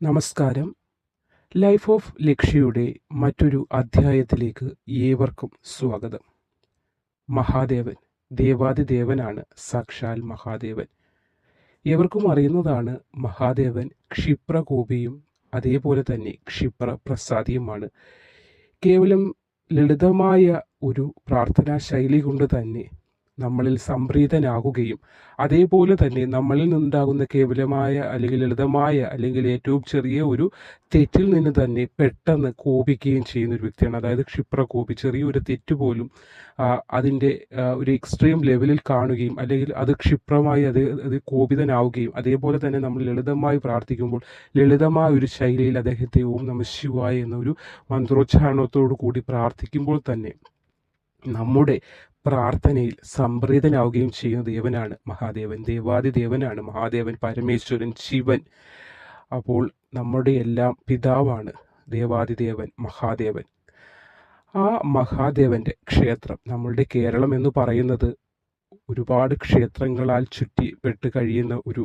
നമസ്കാരം. Life of ലക്ഷ്യയുടെ മറ്റൊരു അധ്യായത്തിലേക്ക് ഏവർക്കും സ്വാഗതം. മഹാദേവൻ ദേവാദിദേവനാണ് സാക്ഷാൽ മഹാദേവൻ. ഏവർക്കും അറിയുന്നതാണ് മഹാദേവൻ ക്ഷിപ്രകോപിയും അതേപോലെ തന്നെ ക്ഷിപ്ര പ്രസാദിയുമാണ് കേവലം ലളിതമായ ഒരു പ്രാർത്ഥനാ ശൈലി കൊണ്ട് തന്നെ നമ്മളിൽ സംപ്രീതനാകുകയും അതേപോലെ തന്നെ നമ്മളിൽ നിന്നുണ്ടാകുന്ന കേവലമായ അല്ലെങ്കിൽ ലളിതമായ അല്ലെങ്കിൽ ഏറ്റവും ചെറിയ ഒരു തെറ്റിൽ നിന്ന് തന്നെ പെട്ടെന്ന് കോപിക്കുകയും ചെയ്യുന്ന ഒരു വ്യക്തിയാണ്. അതായത് ക്ഷിപ്ര കോപി ചെറിയൊരു തെറ്റ് പോലും അതിന്റെ ഒരു എക്സ്ട്രീം ലെവലിൽ കാണുകയും അല്ലെങ്കിൽ അത് ക്ഷിപ്രമായി അത് അത് കോപിതനാവുകയും അതേപോലെ തന്നെ നമ്മൾ ലളിതമായി പ്രാർത്ഥിക്കുമ്പോൾ ലളിതമായ ഒരു ശൈലിയിൽ അദ്ദേഹത്തെ ഓം നമ ശിവായ എന്നൊരു മന്ത്രോച്ചാരണത്തോടു കൂടി പ്രാർത്ഥിക്കുമ്പോൾ തന്നെ നമ്മുടെ പ്രാർത്ഥനയിൽ സംപ്രീതനാവുകയും ചെയ്യുന്ന ദേവനാണ് മഹാദേവൻ. ദേവാദി ദേവനാണ് മഹാദേവൻ പരമേശ്വരൻ ശിവൻ. അപ്പോൾ നമ്മുടെ എല്ലാം പിതാവാണ് ദേവാദി ദേവൻ മഹാദേവൻ. ആ മഹാദേവന്റെ ക്ഷേത്രം നമ്മളുടെ കേരളം എന്ന് പറയുന്നത് ഒരുപാട് ക്ഷേത്രങ്ങളാൽ ചുറ്റിപ്പെട്ട് കഴിയുന്ന ഒരു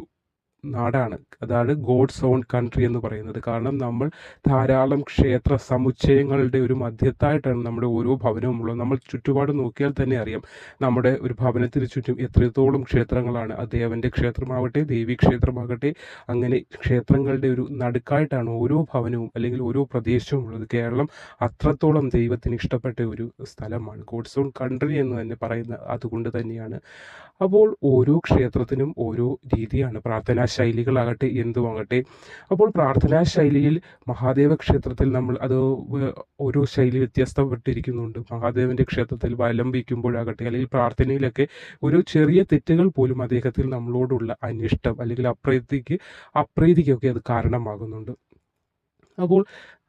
നാടാണ്. അതാണ് ഗോഡ്സ് ഓൺ കൺട്രി എന്ന് പറയുന്നത്. കാരണം നമ്മൾ ധാരാളം ക്ഷേത്ര സമുച്ചയങ്ങളുടെ ഒരു മധ്യത്തായിട്ടാണ് നമ്മുടെ ഓരോ ഭവനവും ഉള്ളത്. നമ്മൾ ചുറ്റുപാട് നോക്കിയാൽ തന്നെ അറിയാം നമ്മുടെ ഒരു ഭവനത്തിന് ചുറ്റും എത്രത്തോളം ക്ഷേത്രങ്ങളാണ്. അത് ദേവന്റെ ക്ഷേത്രമാവട്ടെ ദേവി ക്ഷേത്രമാകട്ടെ അങ്ങനെ ക്ഷേത്രങ്ങളുടെ ഒരു നടുക്കായിട്ടാണ് ഓരോ ഭവനവും അല്ലെങ്കിൽ ഓരോ പ്രദേശവും ഉള്ളത്. കേരളം അത്രത്തോളം ദൈവത്തിന് ഇഷ്ടപ്പെട്ട ഒരു സ്ഥലമാണ്. ഗോഡ്സ് ഓൺ കൺട്രി എന്ന് തന്നെ പറയുന്ന അതുകൊണ്ട് തന്നെയാണ്. അപ്പോൾ ഓരോ ക്ഷേത്രത്തിനും ഓരോ രീതിയാണ് പ്രാർത്ഥനാ ശൈലികളാകട്ടെ എന്തുമാകട്ടെ അപ്പോൾ പ്രാർത്ഥനാ ശൈലിയിൽ മഹാദേവ ക്ഷേത്രത്തിൽ നമ്മൾ അത് ഓരോ ശൈലി വ്യത്യസ്തപ്പെട്ടിരിക്കുന്നുണ്ട് മഹാദേവന്റെ ക്ഷേത്രത്തിൽ വലം വയ്ക്കുമ്പോഴാകട്ടെ അല്ലെങ്കിൽ പ്രാർത്ഥനയിലൊക്കെ ഒരു ചെറിയ തെറ്റുകൾ പോലും അദ്ദേഹത്തിൽ നമ്മളോടുള്ള അനിഷ്ടം അല്ലെങ്കിൽ അപ്രീതിക്ക് അപ്രീതിക്കൊക്കെ അത് കാരണമാകുന്നുണ്ട്. അപ്പോൾ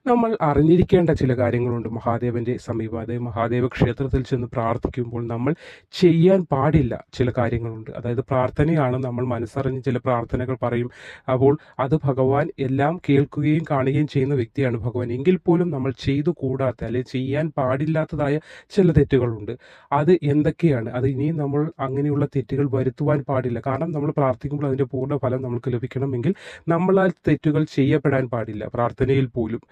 നമ്മൾ അറിഞ്ഞിരിക്കേണ്ട ചില കാര്യങ്ങളുണ്ട്. മഹാദേവന്റെ സമീപം അതായത് മഹാദേവ ക്ഷേത്രത്തിൽ ചെന്ന് പ്രാർത്ഥിക്കുമ്പോൾ നമ്മൾ ചെയ്യാൻ പാടില്ല ചില കാര്യങ്ങളുണ്ട്. അതായത് പ്രാർത്ഥനയാണ് നമ്മൾ മനസ്സറിഞ്ഞ് ചില പ്രാർത്ഥനകൾ പറയും. അപ്പോൾ അത് ഭഗവാൻ എല്ലാം കേൾക്കുകയും കാണുകയും ചെയ്യുന്ന വ്യക്തിയാണ് ഭഗവാൻ. എങ്കിൽ പോലും നമ്മൾ ചെയ്തു കൂടാത്ത അല്ലെങ്കിൽ ചെയ്യാൻ പാടില്ലാത്തതായ ചില തെറ്റുകളുണ്ട്. അത് എന്തൊക്കെയാണ്? അത് ഇനിയും നമ്മൾ അങ്ങനെയുള്ള തെറ്റുകൾ വരുത്തുവാൻ പാടില്ല. കാരണം നമ്മൾ പ്രാർത്ഥിക്കുമ്പോൾ അതിന്റെ പൂർണ ഫലം നമുക്ക് ലഭിക്കണമെങ്കിൽ നമ്മളാൽ തെറ്റുകൾ ചെയ്യപ്പെടാൻ പാടില്ല പ്രാർത്ഥനയിൽ പോലും.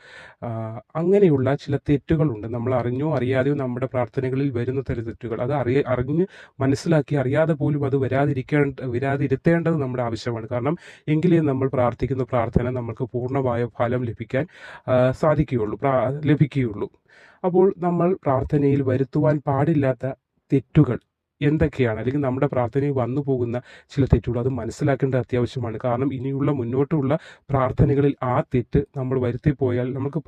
അങ്ങനെയുള്ള ചില തെറ്റുകളുണ്ട്. നമ്മൾ അറിഞ്ഞോ അറിയാതെയോ നമ്മുടെ പ്രാർത്ഥനകളിൽ വരുന്ന തരം തെറ്റുകൾ. അത് അറിയ അറിഞ്ഞ് മനസ്സിലാക്കി അറിയാതെ പോലും അത് വരാതിരിക്കേണ്ട വരാതിരുത്തേണ്ടത് നമ്മുടെ ആവശ്യമാണ്. കാരണം എങ്കിലേ നമ്മൾ പ്രാർത്ഥിക്കുന്ന പ്രാർത്ഥന നമ്മൾക്ക് പൂർണമായ ഫലം ലഭിക്കാൻ സാധിക്കുകയുള്ളൂ ലഭിക്കുകയുള്ളൂ. അപ്പോൾ നമ്മൾ പ്രാർത്ഥനയിൽ വരുത്തുവാൻ പാടില്ലാത്ത തെറ്റുകൾ എന്തൊക്കെയാണ്? അല്ലെങ്കിൽ നമ്മുടെ പ്രാർത്ഥനയിൽ വന്നു പോകുന്ന ചില തെറ്റുകൾ അത് മനസ്സിലാക്കേണ്ട അത്യാവശ്യമാണ്. കാരണം ഇനിയുള്ള മുന്നോട്ടുള്ള പ്രാർത്ഥനകളിൽ ആ തെറ്റ് നമ്മൾ വരുത്തി പോയാൽ നമുക്ക്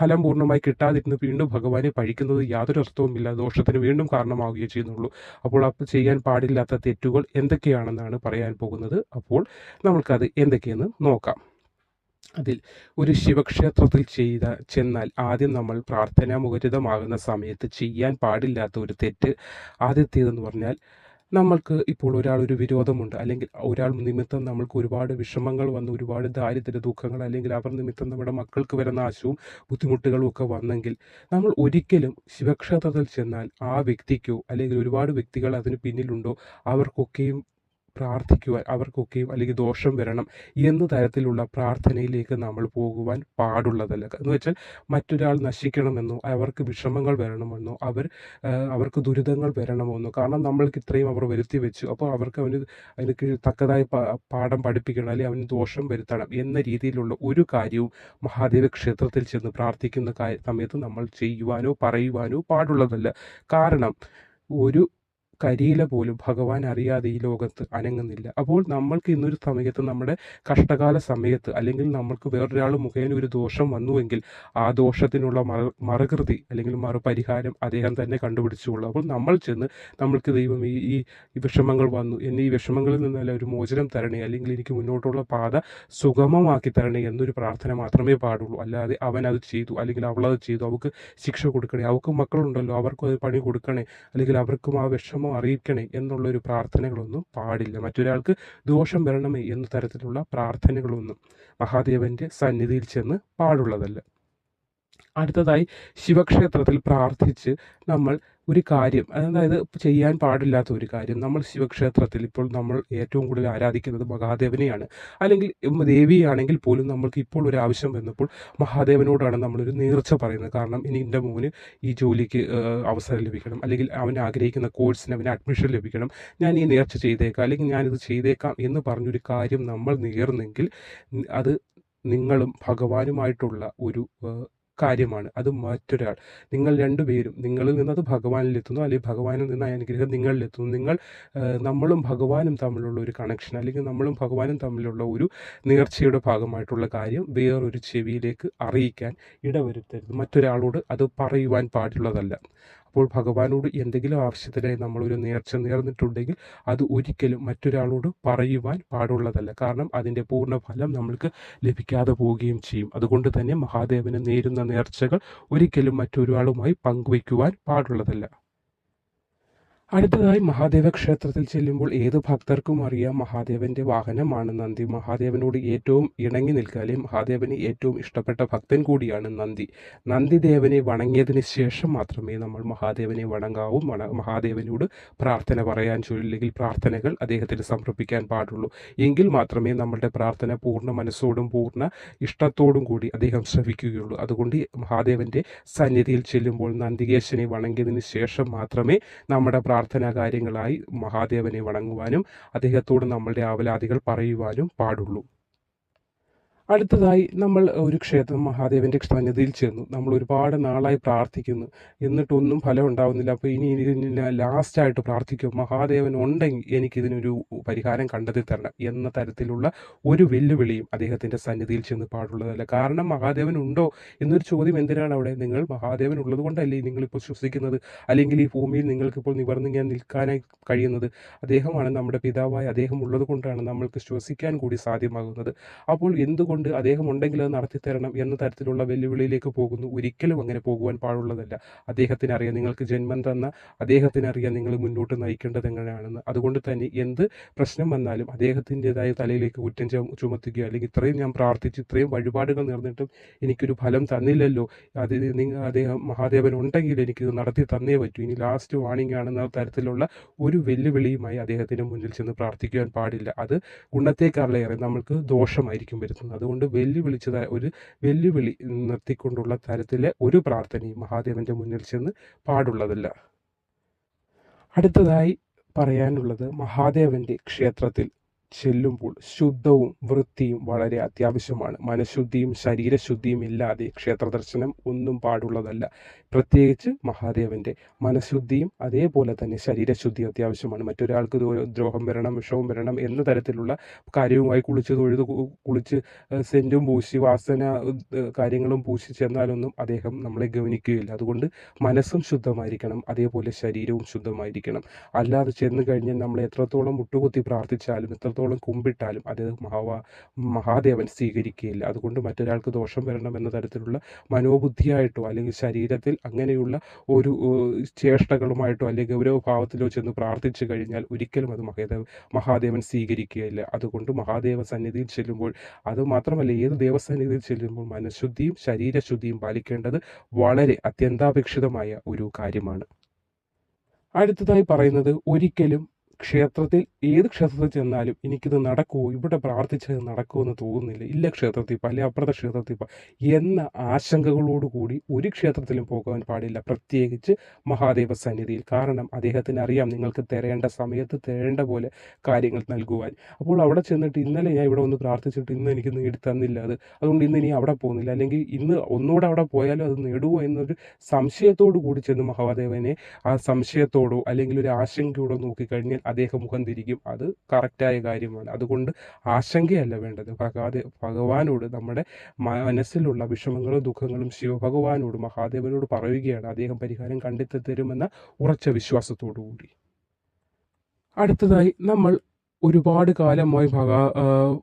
ഫല പൂർണമായി കിട്ടാതിരുന്ന് വീണ്ടും ഭഗവാനെ പഴിക്കുന്നത് യാതൊരു അർത്ഥവുമില്ല ദോഷത്തിന് വീണ്ടും കാരണമാവുകയേ ചെയ്യുന്നുള്ളൂ. അപ്പോൾ അപ്പോൾ ചെയ്യാൻ പാടില്ലാത്ത തെറ്റുകൾ എന്തൊക്കെയാണെന്നാണ് പറയാൻ പോകുന്നത്. അപ്പോൾ നമുക്കത് എന്തൊക്കെയെന്ന് നോക്കാം. അതിൽ ഒരു ശിവക്ഷേത്രത്തിൽ ചെയ്ത ചെന്നാൽ ആദ്യം നമ്മൾ പ്രാർത്ഥനാ മുഖരിതമാകുന്ന സമയത്ത് ചെയ്യാൻ പാടില്ലാത്ത ഒരു തെറ്റ് ആദ്യത്തേതെന്ന് പറഞ്ഞാൽ നമ്മൾക്ക് ഇപ്പോൾ ഒരാൾ ഒരു വിരോധമുണ്ട്. അല്ലെങ്കിൽ ഒരാൾ നിമിത്തം നമ്മൾക്ക് ഒരുപാട് വിഷമങ്ങൾ വന്ന് ഒരുപാട് ദാരിദ്ര്യ ദുഃഖങ്ങൾ അല്ലെങ്കിൽ അവർ നിമിത്തം നമ്മുടെ മക്കൾക്ക് വരുന്ന ആശുവും ബുദ്ധിമുട്ടുകളും ഒക്കെ വന്നെങ്കിൽ നമ്മൾ ഒരിക്കലും ശിവക്ഷേത്രത്തിൽ ചെന്നാൽ ആ വ്യക്തിക്കോ അല്ലെങ്കിൽ ഒരുപാട് വ്യക്തികൾ അതിന് പിന്നിലുണ്ടോ അവർക്കൊക്കെയും പ്രാർത്ഥിക്കുവാൻ അവർക്കൊക്കെയും അല്ലെങ്കിൽ ദോഷം വരണം എന്ന തരത്തിലുള്ള പ്രാർത്ഥനയിലേക്ക് നമ്മൾ പോകുവാൻ പാടുള്ളതല്ല. എന്ന് വെച്ചാൽ മറ്റൊരാൾ നശിക്കണമെന്നോ അവർക്ക് വിഷമങ്ങൾ വരണമെന്നോ അവർ അവർക്ക് ദുരിതങ്ങൾ വരണമെന്നോ കാരണം നമ്മൾക്ക് ഇത്രയും അവർ വരുത്തി വെച്ചു. അപ്പോൾ അവർക്ക് അവന് അതിന് തക്കതായ പാഠം പഠിപ്പിക്കണം അല്ലെങ്കിൽ അവന് ദോഷം വരുത്തണം എന്ന രീതിയിലുള്ള ഒരു കാര്യവും മഹാദേവ ക്ഷേത്രത്തിൽ ചെന്ന് പ്രാർത്ഥിക്കുന്ന സമയത്ത് നമ്മൾ ചെയ്യുവാനോ പറയുവാനോ പാടുള്ളതല്ല. കാരണം ഒരു കരിയില പോലും ഭഗവാൻ അറിയാതെ ഈ ലോകത്ത് അനങ്ങുന്നില്ല. അപ്പോൾ നമ്മൾക്ക് ഇന്നൊരു സമയത്ത് നമ്മുടെ കഷ്ടകാല സമയത്ത് അല്ലെങ്കിൽ നമ്മൾക്ക് വേറൊരാൾ മുഖേന ഒരു ദോഷം വന്നുവെങ്കിൽ ആ ദോഷത്തിനുള്ള മറ മറുകൃതി അല്ലെങ്കിൽ മറുപരിഹാരം അദ്ദേഹം തന്നെ കണ്ടുപിടിച്ചുള്ളൂ അപ്പോൾ നമ്മൾ ചെന്ന് നമ്മൾക്ക് ദൈവം ഈ ഈ വിഷമങ്ങൾ വന്നു. എന്നെ ഈ വിഷമങ്ങളിൽ നിന്നല്ല ഒരു മോചനം തരണേ അല്ലെങ്കിൽ എനിക്ക് മുന്നോട്ടുള്ള പാത സുഗമമാക്കി തരണേ എന്നൊരു പ്രാർത്ഥന മാത്രമേ പാടുള്ളൂ. അല്ലാതെ അവൻ അത് ചെയ്തു അല്ലെങ്കിൽ അവളത് ചെയ്തു. അവൾക്ക് ശിക്ഷ കൊടുക്കണേ. അവൾക്ക് മക്കളുണ്ടല്ലോ. അവർക്കും അത് പണി കൊടുക്കണേ. അല്ലെങ്കിൽ അവർക്കും ആ വിഷമം അറിയിക്കണേ എന്നുള്ള ഒരു പ്രാർത്ഥനകളൊന്നും പാടില്ല. മറ്റൊരാൾക്ക് ദോഷം വരണമേ എന്ന തരത്തിലുള്ള പ്രാർത്ഥനകളൊന്നും മഹാദേവന്റെ സന്നിധിയിൽ ചെന്ന് പാടുള്ളതല്ല. അടുത്തതായി ശിവക്ഷേത്രത്തിൽ പ്രാർത്ഥിച്ച് നമ്മൾ ഒരു കാര്യം അതായത് ചെയ്യാൻ പാടില്ലാത്ത ഒരു കാര്യം. നമ്മൾ ശിവക്ഷേത്രത്തിൽ ഇപ്പോൾ നമ്മൾ ഏറ്റവും കൂടുതൽ ആരാധിക്കുന്നത് മഹാദേവനെയാണ്. അല്ലെങ്കിൽ ദേവിയാണെങ്കിൽ പോലും നമ്മൾക്ക് ഇപ്പോൾ ഒരു ആവശ്യം വന്നപ്പോൾ മഹാദേവനോടാണ് നമ്മളൊരു നേർച്ച പറയുന്നത്. കാരണം ഇനി എന്റെ മോന് ഈ ജോലിക്ക് അവസരം ലഭിക്കണം. അല്ലെങ്കിൽ അവൻ ആഗ്രഹിക്കുന്ന കോഴ്സിന് അവന് അഡ്മിഷൻ ലഭിക്കണം. ഞാൻ ഈ നേർച്ച ചെയ്തേക്കാം. അല്ലെങ്കിൽ ഞാനിത് ചെയ്തേക്കാം എന്ന് പറഞ്ഞൊരു കാര്യം നമ്മൾ നേർന്നെങ്കിൽ അത് നിങ്ങളും ഭഗവാനുമായിട്ടുള്ള ഒരു കാര്യമാണ്. അത് മറ്റൊരാൾ. നിങ്ങൾ രണ്ടുപേരും നിങ്ങളിൽ നിന്നത് ഭഗവാനിലെത്തുന്നു അല്ലെങ്കിൽ ഭഗവാനിൽ നിന്ന് അനുഗ്രഹം നിങ്ങളിലെത്തുന്നു നിങ്ങൾ നമ്മളും ഭഗവാനും തമ്മിലുള്ള ഒരു കണക്ഷൻ അല്ലെങ്കിൽ നമ്മളും ഭഗവാനും തമ്മിലുള്ള ഒരു നേർച്ചയുടെ ഭാഗമായിട്ടുള്ള കാര്യം വേറൊരു ചെവിയിലേക്ക് അറിയിക്കാൻ ഇടവരുത്തരുത്. മറ്റൊരാളോട് അത് പറയുവാൻ പാടുള്ളതല്ല. അപ്പോൾ ഭഗവാനോട് എന്തെങ്കിലും ആവശ്യത്തിനായി നമ്മളൊരു നേർച്ച നേർന്നിട്ടുണ്ടെങ്കിൽ അത് ഒരിക്കലും മറ്റൊരാളോട് പറയുവാൻ പാടുള്ളതല്ല. കാരണം അതിന്റെ പൂർണ ഫലം നമ്മൾക്ക് ലഭിക്കാതെ പോവുകയും ചെയ്യും. അതുകൊണ്ട് തന്നെ മഹാദേവന് നേരുന്ന നേർച്ചകൾ ഒരിക്കലും മറ്റൊരാളുമായി പങ്കുവയ്ക്കുവാൻ പാടുള്ളതല്ല. അടുത്തതായി മഹാദേവ ക്ഷേത്രത്തിൽ ചെല്ലുമ്പോൾ ഏത് ഭക്തർക്കും അറിയാം മഹാദേവന്റെ വാഹനമാണ് നന്ദി. മഹാദേവനോട് ഏറ്റവും ഇണങ്ങി നിൽക്കാതെ മഹാദേവന് ഏറ്റവും ഇഷ്ടപ്പെട്ട ഭക്തൻ കൂടിയാണ് നന്ദി. നന്ദിദേവനെ വണങ്ങിയതിന് ശേഷം മാത്രമേ നമ്മൾ മഹാദേവനെ വണങ്ങാവൂ. മഹാദേവനോട് പ്രാർത്ഥന പറയാൻ ചൊല്ലെങ്കിൽ പ്രാർത്ഥനകൾ അദ്ദേഹത്തിന് സമർപ്പിക്കാൻ പാടുള്ളൂ. എങ്കിൽ മാത്രമേ നമ്മളുടെ പ്രാർത്ഥന പൂർണ മനസ്സോടും പൂർണ ഇഷ്ടത്തോടും കൂടി അദ്ദേഹം ശ്രവിക്കുകയുള്ളൂ. അതുകൊണ്ട് മഹാദേവന്റെ സന്നിധിയിൽ ചെല്ലുമ്പോൾ നന്ദികേശനെ വണങ്ങിയതിന് ശേഷം മാത്രമേ നമ്മുടെ പ്രാർത്ഥനാ കാര്യങ്ങളായി മഹാദേവനെ വണങ്ങുവാനും അദ്ദേഹത്തോട് നമ്മളുടെ ആവലാതികൾ പറയുവാനും പാടുള്ളൂ. അടുത്തതായി നമ്മൾ ഒരു ക്ഷേത്രം മഹാദേവന്റെ സന്നിധിയിൽ ചെന്നു. നമ്മൾ ഒരുപാട് നാളായി പ്രാർത്ഥിക്കുന്നു. എന്നിട്ടൊന്നും ഫലം ഉണ്ടാവുന്നില്ല. അപ്പോൾ ഇനി ഇതിന് ലാസ്റ്റായിട്ട് പ്രാർത്ഥിക്കും. മഹാദേവൻ ഉണ്ടെങ്കിൽ എനിക്കിതിനൊരു പരിഹാരം കണ്ടെത്തി തരണം എന്ന തരത്തിലുള്ള ഒരു വെല്ലുവിളിയും അദ്ദേഹത്തിന്റെ സന്നിധിയിൽ ചെന്ന് പാടുള്ളതല്ല. കാരണം മഹാദേവൻ ഉണ്ടോ എന്നൊരു ചോദ്യം എന്തിനാണ് അവിടെ? നിങ്ങൾ മഹാദേവൻ ഉള്ളത് കൊണ്ടല്ലേ നിങ്ങളിപ്പോൾ ശ്വസിക്കുന്നത്? അല്ലെങ്കിൽ ഈ ഭൂമിയിൽ നിങ്ങൾക്കിപ്പോൾ നിവർന്ന് ഞാൻ നിൽക്കാനായി കഴിയുന്നത്? അദ്ദേഹമാണ് നമ്മുടെ പിതാവായ അദ്ദേഹം ഉള്ളത് കൊണ്ടാണ് നമ്മൾക്ക് ശ്വസിക്കാൻ കൂടി സാധ്യമാകുന്നത്. അപ്പോൾ എന്തുകൊണ്ട് അദ്ദേഹം ഉണ്ടെങ്കിൽ അത് നടത്തിത്തരണം എന്ന തരത്തിലുള്ള വെല്ലുവിളിയിലേക്ക് പോകുന്നു. ഒരിക്കലും അങ്ങനെ പോകുവാൻ പാടുള്ളതല്ല. അദ്ദേഹത്തിന് അറിയാം നിങ്ങൾക്ക് ജന്മം തന്ന അദ്ദേഹത്തിന് അറിയാം നിങ്ങൾ മുന്നോട്ട് നയിക്കേണ്ടത് എങ്ങനെയാണെന്ന്. അതുകൊണ്ട് തന്നെ എന്ത് പ്രശ്നം വന്നാലും അദ്ദേഹത്തിന്റെതായ തലയിലേക്ക് കുറ്റം ചുമ- ചുമത്തുകയോ അല്ലെങ്കിൽ ഇത്രയും ഞാൻ പ്രാർത്ഥിച്ച് ഇത്രയും വഴിപാടുകൾ നേർന്നിട്ടും എനിക്കൊരു ഫലം തന്നില്ലല്ലോ. അത് നിങ്ങൾ അദ്ദേഹം മഹാദേവൻ ഉണ്ടെങ്കിൽ എനിക്കിത് നടത്തി തന്നേ പറ്റൂ. ഇനി ലാസ്റ്റ് വാണിംഗ് ആണെന്ന തരത്തിലുള്ള ഒരു വെല്ലുവിളിയുമായി അദ്ദേഹത്തിന് മുന്നിൽ ചെന്ന് പ്രാർത്ഥിക്കുവാൻ പാടില്ല. അത് ഗുണത്തേക്കാളേറെ നമ്മൾക്ക് ദോഷമായിരിക്കും വരുന്നത് അതുകൊണ്ട് വെല്ലുവിളിച്ചതായ ഒരു വെല്ലുവിളി നിർത്തിക്കൊണ്ടുള്ള തരത്തിലെ ഒരു പ്രാർത്ഥനയും മഹാദേവന്റെ മുന്നിൽ ചെന്ന് പാടുള്ളതല്ല. അടുത്തതായി പറയാനുള്ളത് മഹാദേവന്റെ ക്ഷേത്രത്തിൽ ചെല്ലുമ്പോൾ ശുദ്ധവും വൃത്തിയും വളരെ അത്യാവശ്യമാണ്. മനഃശുദ്ധിയും ശരീരശുദ്ധിയും ഇല്ലാതെ ക്ഷേത്ര ദർശനം ഒന്നും പാടുള്ളതല്ല. പ്രത്യേകിച്ച് മഹാദേവന്റെ മനഃശുദ്ധിയും അതേപോലെ തന്നെ ശരീരശുദ്ധിയും അത്യാവശ്യമാണ്. മറ്റൊരാൾക്ക് ദ്രോഹം വരണം വിഷവും വരണം എന്ന തരത്തിലുള്ള കാര്യവുമായി കുളിച്ച് തൊഴുത് കുളിച്ച് സെന്റും പൂശി വാസന കാര്യങ്ങളും പൂശി ചെന്നാലൊന്നും അദ്ദേഹം നമ്മളെ ഗവനിക്കുകയില്ല അതുകൊണ്ട് മനസ്സും ശുദ്ധമായിരിക്കണം അതേപോലെ ശരീരവും ശുദ്ധമായിരിക്കണം. അല്ലാതെ ചെന്ന് കഴിഞ്ഞാൽ നമ്മൾ എത്രത്തോളം മുട്ടുകുത്തി പ്രാർത്ഥിച്ചാലും എത്രത്തോളം കുമ്പിട്ടാലും അദ്ദേഹം മഹാവ മഹാദേവൻ സ്വീകരിക്കുകയില്ല. അതുകൊണ്ട് മറ്റൊരാൾക്ക് ദോഷം വരണം എന്ന തരത്തിലുള്ള മനോബുദ്ധിയായിട്ടോ അല്ലെങ്കിൽ ശരീരത്തിൽ അങ്ങനെയുള്ള ഒരു ചേഷ്ടകളുമായിട്ടോ അല്ലെങ്കിൽ ഗൗരവഭാവത്തിലോ ചെന്ന് പ്രാർത്ഥിച്ചു കഴിഞ്ഞാൽ ഒരിക്കലും അത് മഹാദേവ മഹാദേവൻ സ്വീകരിക്കുകയില്ല. അതുകൊണ്ട് മഹാദേവ സന്നിധിയിൽ ചെല്ലുമ്പോൾ അത് മാത്രമല്ല ഏത് ദേവസന്നിധിയിൽ ചെല്ലുമ്പോൾ മനഃശുദ്ധിയും ശരീരശുദ്ധിയും പാലിക്കേണ്ടത് വളരെ അത്യന്താപേക്ഷിതമായ ഒരു കാര്യമാണ്. അടുത്തതായി പറയുന്നത് ഒരിക്കലും ക്ഷേത്രത്തിൽ ഏത് ക്ഷേത്രത്തിൽ ചെന്നാലും എനിക്കിത് നടക്കുമോ ഇവിടെ പ്രാർത്ഥിച്ചത് നടക്കുമെന്ന് തോന്നുന്നില്ല. ഇല്ല ക്ഷേത്രത്തിൽ പോ അല്ലെ അപ്പുറത്തെ ക്ഷേത്രത്തിൽ എന്ന ആശങ്കകളോടുകൂടി ഒരു ക്ഷേത്രത്തിലും പോകാൻ പാടില്ല. പ്രത്യേകിച്ച് മഹാദേവ സന്നിധിയിൽ. കാരണം അദ്ദേഹത്തിന് അറിയാം നിങ്ങൾക്ക് തരേണ്ട സമയത്ത് തരേണ്ട പോലെ കാര്യങ്ങൾ നൽകുവാൻ. അപ്പോൾ അവിടെ ചെന്നിട്ട് ഇന്നലെ ഞാൻ ഇവിടെ ഒന്ന് പ്രാർത്ഥിച്ചിട്ട് ഇന്ന് എനിക്ക് നേടി തന്നില്ല അത്. അതുകൊണ്ട് ഇന്ന് ഇനി അവിടെ പോകുന്നില്ല. അല്ലെങ്കിൽ ഇന്ന് ഒന്നുകൂടെ അവിടെ പോയാലും അത് നേടുമോ എന്നൊരു സംശയത്തോടു കൂടി ചെന്ന് മഹാദേവനെ ആ സംശയത്തോടോ അല്ലെങ്കിൽ ഒരു ആശങ്കയോടോ നോക്കിക്കഴിഞ്ഞാൽ അദ്ദേഹം മുഖം തിരിക്കും അത് കറക്റ്റായ കാര്യമാണ്. അതുകൊണ്ട് ആശങ്കയല്ല വേണ്ടത്. ഭഗവാദ ഭഗവാനോട് നമ്മുടെ മനസ്സിലുള്ള വിഷമങ്ങളും ദുഃഖങ്ങളും ശിവഭഗവാനോട് മഹാദേവനോട് പറയുകയാണ്. അദ്ദേഹം പരിഹാരം കണ്ടെത്തി തരുമെന്ന ഉറച്ച വിശ്വാസത്തോടു കൂടി അടുത്തതായി നമ്മൾ ഒരുപാട് കാലമായി ഭഗ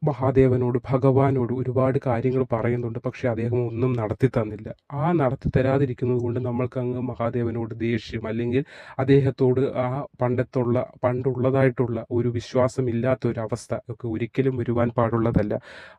മഹാദേവനോട് ഭഗവാനോട് ഒരുപാട് കാര്യങ്ങൾ പറയുന്നുണ്ട്. പക്ഷെ അദ്ദേഹം ഒന്നും നടത്തി തന്നില്ല. ആ നടത്തി തരാതിരിക്കുന്നത് കൊണ്ട് നമ്മൾക്ക് അങ്ങ് മഹാദേവനോട് ദേഷ്യം അല്ലെങ്കിൽ അദ്ദേഹത്തോട് ആ പണ്ടത്തുള്ള പണ്ടുള്ളതായിട്ടുള്ള ഒരു വിശ്വാസമില്ലാത്ത ഒരു അവസ്ഥ ഒക്കെ ഒരിക്കലും വരുവാൻ പാടുള്ളതല്ല.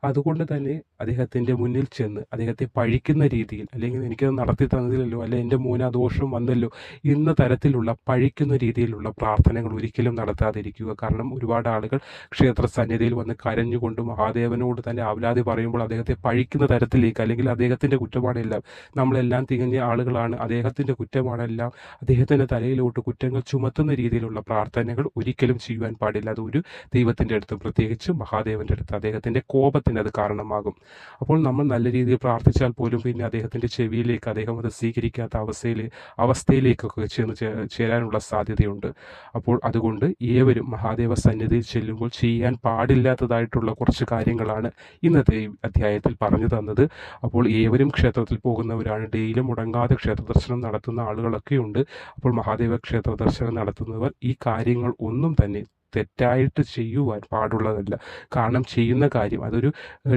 അതുകൊണ്ട് തന്നെ അദ്ദേഹത്തിന്റെ മുന്നിൽ ചെന്ന് അദ്ദേഹത്തെ പഴിക്കുന്ന രീതിയിൽ അല്ലെങ്കിൽ എനിക്കത് നടത്തി തന്നതിലല്ലോ അല്ലെ എന്റെ മോന ദോഷം വന്നല്ലോ എന്ന തരത്തിലുള്ള പഴിക്കുന്ന രീതിയിലുള്ള പ്രാർത്ഥനകൾ ഒരിക്കലും നടത്താതിരിക്കുക. കാരണം ഒരുപാട് ആളുകൾ ക്ഷേത്ര സന്നിധിയിൽ വന്ന് കരഞ്ഞുകൊണ്ട് മഹാദേവനോട് തന്നെ ആവലാതി പറയുമ്പോൾ അദ്ദേഹത്തെ പഴിക്കുന്ന തരത്തിലേക്ക് അല്ലെങ്കിൽ അദ്ദേഹത്തിന്റെ കുറ്റപാടെല്ലാം നമ്മളെല്ലാം തികഞ്ഞ ആളുകളാണ്. അദ്ദേഹത്തിന്റെ കുറ്റമാണെല്ലാം അദ്ദേഹത്തിന്റെ തലയിലോട്ട് കുറ്റങ്ങൾ ചുമത്തുന്ന രീതിയിലുള്ള പ്രാർത്ഥനകൾ ഒരിക്കലും ചെയ്യുവാൻ പാടില്ല. അത് ഒരു ദൈവത്തിന്റെ അടുത്ത് പ്രത്യേകിച്ച് മഹാദേവന്റെ അടുത്ത് അദ്ദേഹത്തിന്റെ കോപത്തിന് അത് കാരണമാകും. അപ്പോൾ നമ്മൾ നല്ല രീതിയിൽ പ്രാർത്ഥിച്ചാൽ പോലും പിന്നെ അദ്ദേഹത്തിന്റെ ചെവിയിലേക്ക് അദ്ദേഹം അത് സ്വീകരിക്കാത്ത അവസ്ഥയിൽ അവസ്ഥയിലേക്കൊക്കെ ചെന്ന് ചേരാനുള്ള സാധ്യതയുണ്ട്. അപ്പോൾ അതുകൊണ്ട് ഏവരും മഹാദേവ സന്നിധിയിൽ ചെല്ലുമ്പോൾ ചെയ്യാൻ പാടില്ലാത്തതായിട്ടുള്ള കുറച്ച് കാര്യങ്ങളാണ് ഇന്നത്തെ അധ്യായത്തിൽ പറഞ്ഞു തന്നത്. അപ്പോൾ ഏവരും ക്ഷേത്രത്തിൽ പോകുന്നവരാണ്. ഡെയിലി മുടങ്ങാതെ ക്ഷേത്ര ദർശനം നടത്തുന്ന ആളുകളൊക്കെ ഉണ്ട് അപ്പോൾ മഹാദേവ ക്ഷേത്ര ദർശനം നടത്തുന്നവർ ഈ കാര്യങ്ങൾ ഒന്നും തന്നെ തെറ്റായിട്ട് ചെയ്യുവാൻ പാടുള്ളതല്ല. കാരണം ചെയ്യുന്ന കാര്യം അതൊരു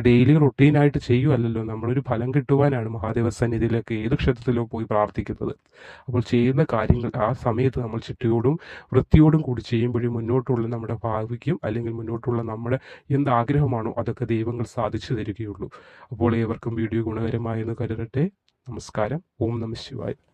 ഡെയിലി റുട്ടീനായിട്ട് ചെയ്യുമല്ലല്ലോ നമ്മളൊരു ഫലം കിട്ടുവാനാണ് മഹാദേവ സന്നിധിയിലൊക്കെ ഏത് ക്ഷേത്രത്തിലോ പോയി പ്രാർത്ഥിക്കുന്നത്. അപ്പോൾ ചെയ്യുന്ന കാര്യങ്ങൾ ആ സമയത്ത് നമ്മൾ ചിട്ടയോടും വൃത്തിയോടും കൂടി ചെയ്യുമ്പോഴും മുന്നോട്ടുള്ള നമ്മുടെ ഭാവിക്കും അല്ലെങ്കിൽ മുന്നോട്ടുള്ള നമ്മുടെ എന്ത് ആഗ്രഹമാണോ അതൊക്കെ ദൈവങ്ങൾ സാധിച്ചു തരികയുള്ളൂ. അപ്പോൾ ഏവർക്കും വീഡിയോ ഗുണകരമായെന്ന് കരുതട്ടെ. നമസ്കാരം. ഓം നമ ശിവായ.